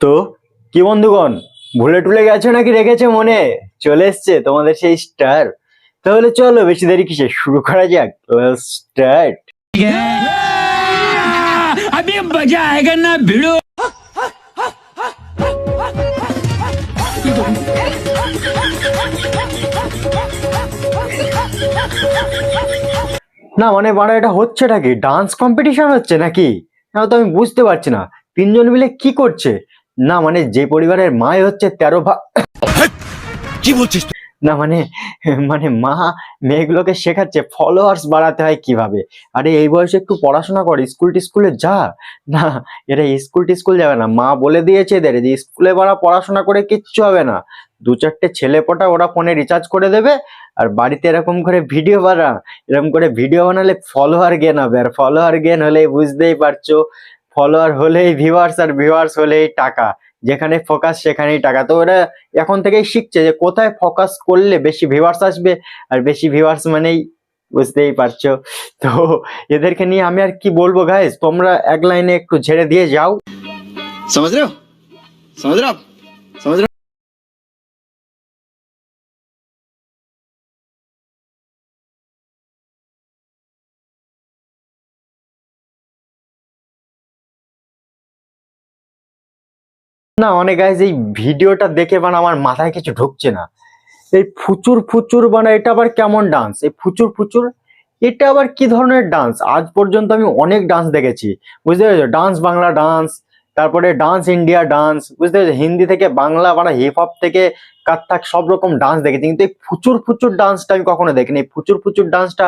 তো কি বন্ধুগণ ভুলে টুলে গেছো নাকি রেখেছে মনে চলে এসছে তোমাদের সেই স্টার তাহলে চলো বেশি দেরি কিসে শুরু করা যাক স্টার্ট अभी मजा आएगा ना भिड़ो না মানে বাড়া এটা হচ্ছেটা কি ডান্স কম্পিটিশন হচ্ছে নাকি না তো আমি বুঝতে পারছি না তিনজন মিলে কি করছে না মানে যে পরিবারের মায় হচ্ছে তেরো ভা কি বলছিস না মানে মানে মা মেয়েগুলোকে শেখাচ্ছে ফলোয়ার্স বাড়াতে হয় কীভাবে? আরে এই বয়সে একটু পড়াশোনা কর স্কুল টিস্কুলে যা। না এটা স্কুল টিস্কুল যাবে না। মা বলে দিয়েছে এদের যে স্কুলে বাড়া পড়াশোনা করে কিচ্ছু হবে না। দু চারটে ছেলে পটা ওরা ফোনে রিচার্জ করে দেবে আর বাড়িতে এরকম করে ভিডিও বানা এরকম করে ভিডিও বানালে ফলোয়ার গেন হবে আর ফলোয়ার গেন হলে বুঝতেই পারছ। ফলোয়ার হলেই ভিউয়ার্স আর ভিউয়ার্স হলেই টাকা। যেখানে ফোকাস সেখানেই টাকা। তো ওরা এখন থেকেই শিখছে যে কোথায় ফোকাস করলে বেশি ভিউয়ার্স আসবে আর বেশি ভিউয়ার্স মানেই বুঝতেই পারছ। তো এদেরকে নিয়ে আমি আর কি বলব গাইজ তোমরা এক লাইনে একটু ঝেড়ে দিয়ে যাও। সমাজ রে সমাজ সমাজ না অনেক গাইজ এই ভিডিওটা দেখে মানে আমার মাথায় কিছু ঢুকছে না। এই ফুচুর ফুচুর মানে এটা আবার কেমন ডান্স এই ফুচুর ফুচুর এটা আবার কি ধরনের ডান্স আজ পর্যন্ত আমি অনেক ডান্স দেখেছি। বুঝতে পেরেছ? ডান্স বাংলা ডান্স তারপরে ডান্স ইন্ডিয়া ডান্স বুঝতে পেরেছ? হিন্দি থেকে বাংলা মানে হিপ হপ থেকে কাত্তাক সব রকম ডান্স দেখেছি। কিন্তু এই ফুচুর ফুচুর ডান্সটা আমি কখনো দেখিনি। এই ফুচুর ফুচুর ডান্সটা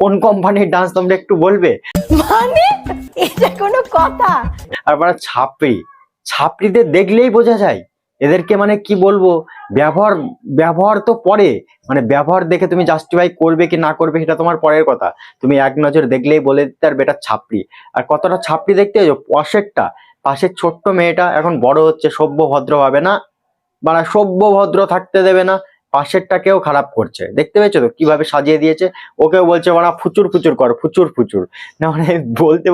কোন কোম্পানির ডান্স তোমরা একটু বলবে? মানে? এটা কোনো কথা। আর মানে ছাপড়ি ছাপড়িদের দেখলেই বোঝা যায়। এদেরকে মানে কি বলব? ব্যবহার ব্যবহার তো পরে। মানে ব্যবহার দেখে তুমি জাস্টিফাই করবে কি না করবে সেটা তোমার পরের কথা। তুমি এক নজর দেখলেই বলে দিতে আর বেটার ছাপড়ি। আর কতটা ছাপড়ি দেখতে হয়েছো? পাশেরটা, পাশের ছোট্ট মেয়েটা এখন বড় হচ্ছে, সভ্য ভদ্র হবে না? মানে সভ্য ভদ্র থাকতে দেবে না। পাশেরটাকেও খারাপ করছে। দেখতে পেয়েছ তো? কীভাবে সাজিয়ে দিয়েছে? ওকেও বলছে বাড়া ফুচুর ফুচুর কর ফুচুর ফুচুর। না মানে বলতে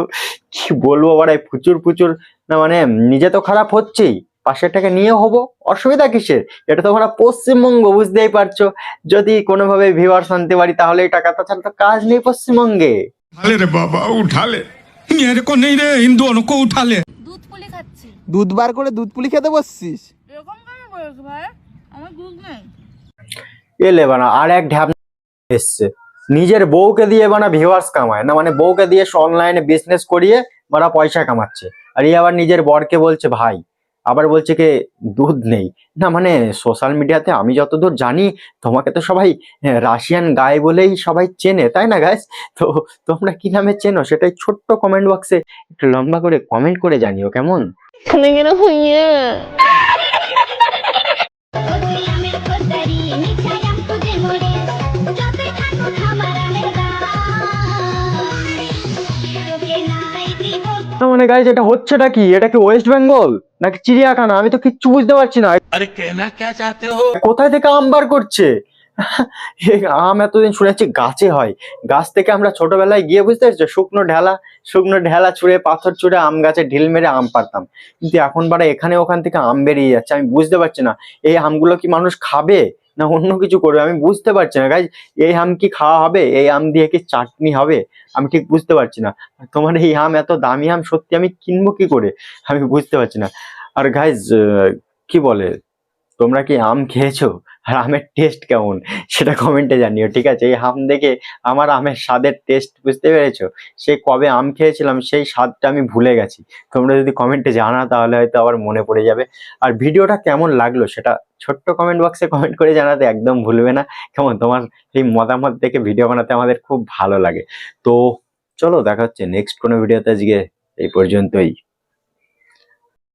কি বলব বাড়া ফুচুর ফুচুর না মানে নিজে তো খারাপ হচ্ছেই। পাশেরটাকে নিয়ে হব? অসুবিধা কিসের? এটা তো আমরা পশ্চিমবঙ্গ বুঝতেই পারছ? যদি কোনোভাবে ভিওয়ার শুনতে পারি তাহলে টাকা ছাড়া তো কাজ নেই পশ্চিমবঙ্গে। উঠালে রে বাবা উঠালে। এরকম নেই রে হিন্দু অনেক উঠালে। দুধ পুলি খাচ্ছি। দুধ বার করে দুধ পুলি খেতে বসছিস? এরকম কেন বলিস ভাই? আমার দুধ নেই। এলে বানা আর এক ঢ্যাপ এসছে। নিজের বউকে দিয়ে বানা ভিউয়ার্স কামায় না মানে বউকে দিয়ে অনলাইনে বিজনেস করিয়ে বানা পয়সা কামাচ্ছে। আর এই আবার নিজের বরকে বলছে ভাই। আবার বলছে কি দুধ নেই। না মানে সোশ্যাল মিডিয়াতে আমি যতদূর জানি তোমাকে তো সবাই হ্যাঁ, রাশিয়ান গায়ে বলেই সবাই চেনে তাই না গাইস তো তোমরা কি নামে চেনো? সেটাই ছোট্ট কমেন্ট বক্সে একটু লম্বা করে কমেন্ট করে জানিও কেমন? মানে গাইজ এটা হচ্ছেটা কি? এটা কি ওয়েস্ট বেঙ্গল নাকি চিড়িয়াখানা? আমি তো কিচ্ছু বুঝতে পারছি না। আরে কেনা কে চাতে হো? কোথায় থেকে আমবার করছে? আম এতদিন শুনেছি গাছে হয়। গাছ থেকে আমরা ছোটবেলায় গিয়ে বুঝতে পারছ? শুকনো ঢেলা শুকনো ঢেলা ছুঁড়ে পাথর ছুঁড়ে আম গাছে ঢিল মেরে আম পারতাম কিন্তু এখন বারা এখানে ওখান থেকে আম বেরিয়ে যাচ্ছে আমি বুঝতে পারছি না। এই আমগুলো কি মানুষ খাবে? না, অন্য কিছু করবে। আমি বুঝতে পারছি না। গাইজ এই আম কি খাওয়া হবে? এই আম দিয়ে কি চাটনি হবে? আমি ঠিক বুঝতে পারছি না। তোমার এই আম, এত দামি আম, সত্যি আমি কিনবো কি করে? আমি বুঝতে পারছি না। আর গাইজ কি বলে? তোমরা কি আম খেয়েছো? আর আমের টেস্ট কেমন? সেটা কমেন্টে জানিও, ঠিক আছে? এই আম দেখে আমার আমের স্বাদের টেস্ট বুঝতে পেরেছ? সে কবে আম খেয়েছিলাম, সেই স্বাদটা আমি ভুলে গেছি। তোমরা যদি কমেন্টে জানা তাহলে হয়তো আবার মনে পড়ে যাবে। আর ভিডিওটা কেমন লাগল সেটা ছোট্ট কমেন্ট বক্সে কমেন্ট করে জানাতে একদম ভুলবে না। কেমন? তোমার এই মতামত দেখে ভিডিও বানাতে আমাদের খুব ভালো লাগে। তো চলো, দেখা হচ্ছে নেক্সট কোনো ভিডিওতে আজকে এই পর্যন্তই।